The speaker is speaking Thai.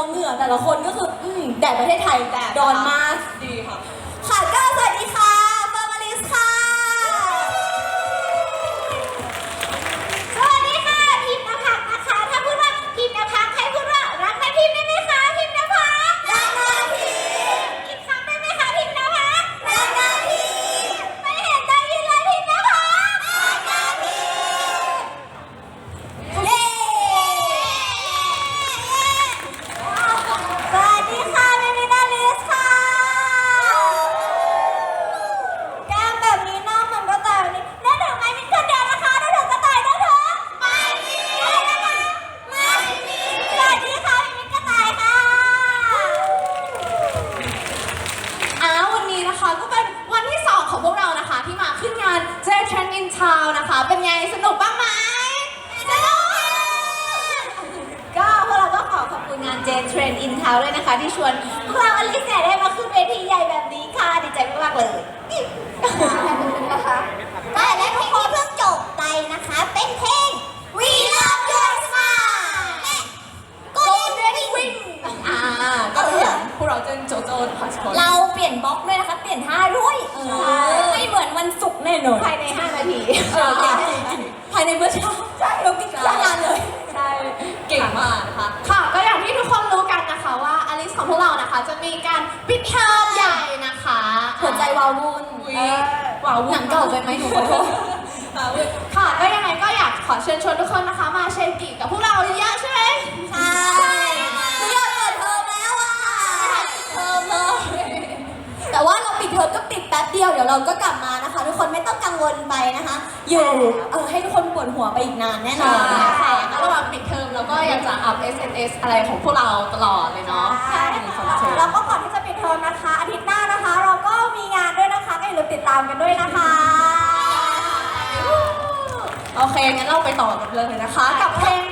องเหงื่อแต่ละคนก็คืออืมแดดประเทศไทยแดดร้อนมาก นะคะเป็นเพลง We Love Your Smile และ Golden Ring อ่าก็เหมือนพวกเราเจนโจโจ้นะคะทุกคนเราเปลี่ยนบล็อกด้วยนะคะ เปลี่ยนท่าด้วยเออไม่เหมือนวันศุกร์แน่นอนภายใน 5 นาทีเออเก่งจริงภายในเมื่อเช้าใช่เรากิ๊กจ้างงานเลยใช่เก่งมากนะคะค่ะก็อย่างที่ทุกคนรู้กันนะคะว่าอลิสของพวกเรานะคะ จะมีการปิดเทอมใหญ่นะคะหัวใจวาววุ่นอุ๊ยว้าวหนังเก่าไปไหมหนูขอโทษ ค่ะก็ยังไงก็อยากขอเชิญชวนทุกคนนะคะ มาเชยร์กิกับพวกเราเยอะๆใช่ไหมใช่หนูอยากเปิดเทอมแล้วอะเทอมเลยแต่ว่าเราปิดเทอมก็ปิดแป๊บเดียวเดี๋ยวเราก็กลับมานะคะ ทุกคนไม่ต้องกังวลไปนะคะ อยู่เออให้ทุกคนปวดหัวไปอีกนานแน่นอใช่นค่ะแล้วระหว่างปิดเทอมเราก็อยากจะอัพ SNS อะไรของพวกเราตลอดเลยเนาะใช่ค่ะแล้วก็ก่อนที่จะปิดเทอมนะคะอาทิตย์หน้านะคะ เราก็มีงานด้วยนะคะก็อย่าลืมติดตามกันด้วยนะคะ โอเคงั้นเราไปต่อกันเลยนะคะ กับเพลง